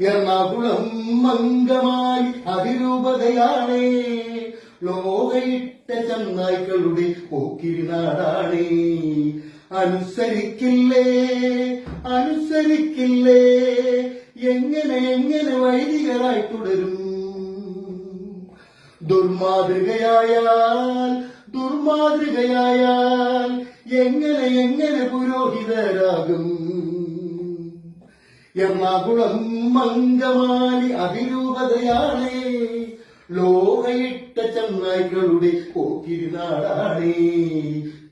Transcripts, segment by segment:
എറണാകുളം മംഗമായി അതിരൂപതയാണേ. ലോകയിട്ട ചന്നായ്ക്കളുടെ പോക്കിരി നാടാണേ. അനുസരിക്കില്ലേ അനുസരിക്കില്ലേ എങ്ങനെ എങ്ങനെ വൈദികരായി തുടരും. ദുർമാതൃകയായാൽ ദുർമാതൃകയായാൽ എങ്ങനെ എങ്ങനെ പുരോഹിതരാകും. എറണാകുളം മംഗമാലി അതിരൂപതയാണേ. ലോകയിട്ട ചങ്ങായികളുടെ കോക്കിരുനാടാണേ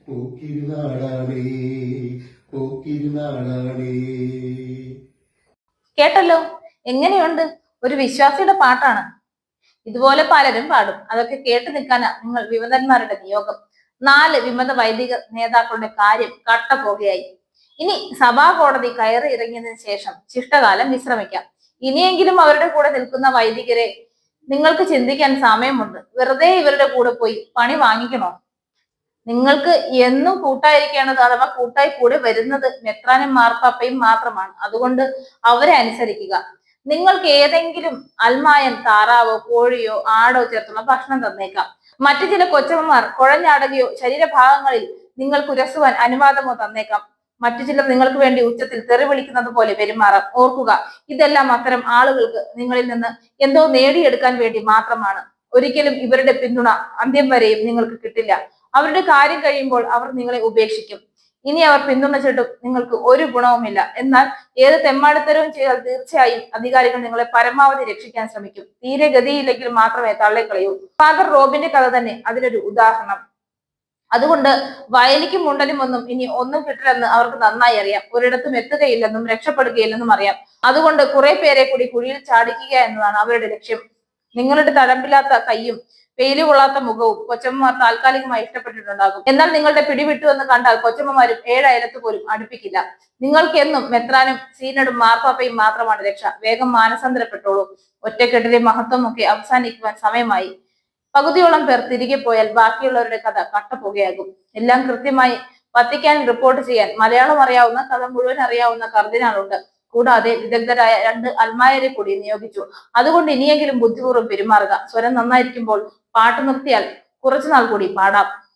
കോക്കിരുനാടാണേ കോക്കിരുനാടാണേ കേട്ടല്ലോ? എങ്ങനെയുണ്ട്? ഒരു വിശ്വാസിയുടെ പാട്ടാണ്. ഇതുപോലെ പലരും പാടും. അതൊക്കെ കേട്ടു നിൽക്കാനാ നിങ്ങൾ വിമതന്മാരുടെ നിയോഗം. നാല് വിമത വൈദിക നേതാക്കളുടെ കാര്യം കട്ട പോകുകയായി ഇനി സഭാ കോടതി കയറി ഇറങ്ങിയതിനു ശേഷം ശിഷ്ടകാലം വിശ്രമിക്കാം. ഇനിയെങ്കിലും അവരുടെ കൂടെ നിൽക്കുന്ന വൈദികരെ നിങ്ങൾക്ക് ചിന്തിക്കാൻ സമയമുണ്ട്. വെറുതെ ഇവരുടെ കൂടെ പോയി പണി വാങ്ങിക്കണോ? നിങ്ങൾക്ക് എന്നും കൂട്ടായിരിക്കേണ്ടത് അഥവാ കൂട്ടായി കൂടെ വരുന്നത് മെത്രാനും മാർപ്പാപ്പയും മാത്രമാണ്. അതുകൊണ്ട് അവരെ അനുസരിക്കുക. നിങ്ങൾക്ക് ഏതെങ്കിലും അൽമായൻ താറാവോ കോഴിയോ ആടോ ചേർത്തുള്ള ഭക്ഷണം തന്നേക്കാം. മറ്റു ചില കൊച്ചമ്മമാർ കുഴഞ്ഞാടുകയോ ശരീരഭാഗങ്ങളിൽ നിങ്ങൾക്ക് ഉരസുവാൻ അനുവാദമോ തന്നേക്കാം. മറ്റു ചിലർ നിങ്ങൾക്ക് വേണ്ടി ഉച്ചത്തിൽ തെറി വിളിക്കുന്നത് പോലെ പെരുമാറാം. ഓർക്കുക ഇതെല്ലാം അത്തരം ആളുകൾക്ക് നിങ്ങളിൽ നിന്ന് എന്തോ നേടിയെടുക്കാൻ വേണ്ടി മാത്രമാണ്. ഒരിക്കലും ഇവരുടെ പിന്തുണ അന്ത്യം വരെയും നിങ്ങൾക്ക് കിട്ടില്ല. അവരുടെ കാര്യം കഴിയുമ്പോൾ അവർ നിങ്ങളെ ഉപേക്ഷിക്കും. ഇനി അവർ പിന്തുണച്ചിട്ടും നിങ്ങൾക്ക് ഒരു ഗുണവുമില്ല. എന്നാൽ ഏത് തെമ്മാടിത്തരവും ചെയ്താൽ തീർച്ചയായും അധികാരികൾ നിങ്ങളെ പരമാവധി രക്ഷിക്കാൻ ശ്രമിക്കും. തീരെ ഗതിയില്ലെങ്കിൽ മാത്രമേ തള്ളിക്കളയൂ. ഫാദർ റോബിന്റെ കഥ തന്നെ അതിനൊരു ഉദാഹരണം. അതുകൊണ്ട് വയലിക്കും മുണ്ടലും ഒന്നും ഇനി ഒന്നും കിട്ടില്ലെന്ന് അവർക്ക് നന്നായി അറിയാം. ഒരിടത്തും എത്തുകയില്ലെന്നും രക്ഷപ്പെടുകയില്ലെന്നും അറിയാം. അതുകൊണ്ട് കുറെ പേരെ കൂടി കുഴിയിൽ ചാടിക്കുക എന്നതാണ് അവരുടെ ലക്ഷ്യം. നിങ്ങളുടെ തഴമ്പില്ലാത്ത കൈയും വെയിൽ കൊള്ളാത്ത മുഖവും കൊച്ചമ്മമാർ താൽക്കാലികമായി ഇഷ്ടപ്പെട്ടിട്ടുണ്ടാകും. എന്നാൽ നിങ്ങളുടെ പിടിവിട്ടു എന്ന് കണ്ടാൽ കൊച്ചമ്മമാരും ഏഴയലത്ത് പോലും അടുപ്പിക്കില്ല. നിങ്ങൾക്കെന്നും മെത്രാനും സീനടും മാർപ്പാപ്പയും മാത്രമാണ് രക്ഷ. വേഗം മാനസാന്തരപ്പെട്ടോളൂ. ഒറ്റക്കെട്ടിലെ മഹത്വമൊക്കെ അവസാനിക്കുവാൻ സമയമായി. പകുതിയോളം പേർ തിരികെ പോയാൽ ബാക്കിയുള്ളവരുടെ കഥ കട്ടപ്പുകയാകും എല്ലാം കൃത്യമായി വത്തിക്കാൻ റിപ്പോർട്ട് ചെയ്യാൻ മലയാളം അറിയാവുന്ന കഥ മുഴുവൻ അറിയാവുന്ന കർദിനാളുണ്ട്. കൂടാതെ വിദഗ്ധരായ രണ്ട് അൽമായരെ കൂടി നിയോഗിച്ചു. അതുകൊണ്ട് ഇനിയെങ്കിലും ബുദ്ധിപൂർവം പെരുമാറുക. സ്വരം നന്നായിരിക്കുമ്പോൾ പാട്ട് നിർത്തിയാൽ കുറച്ചുനാൾ കൂടി പാടാം.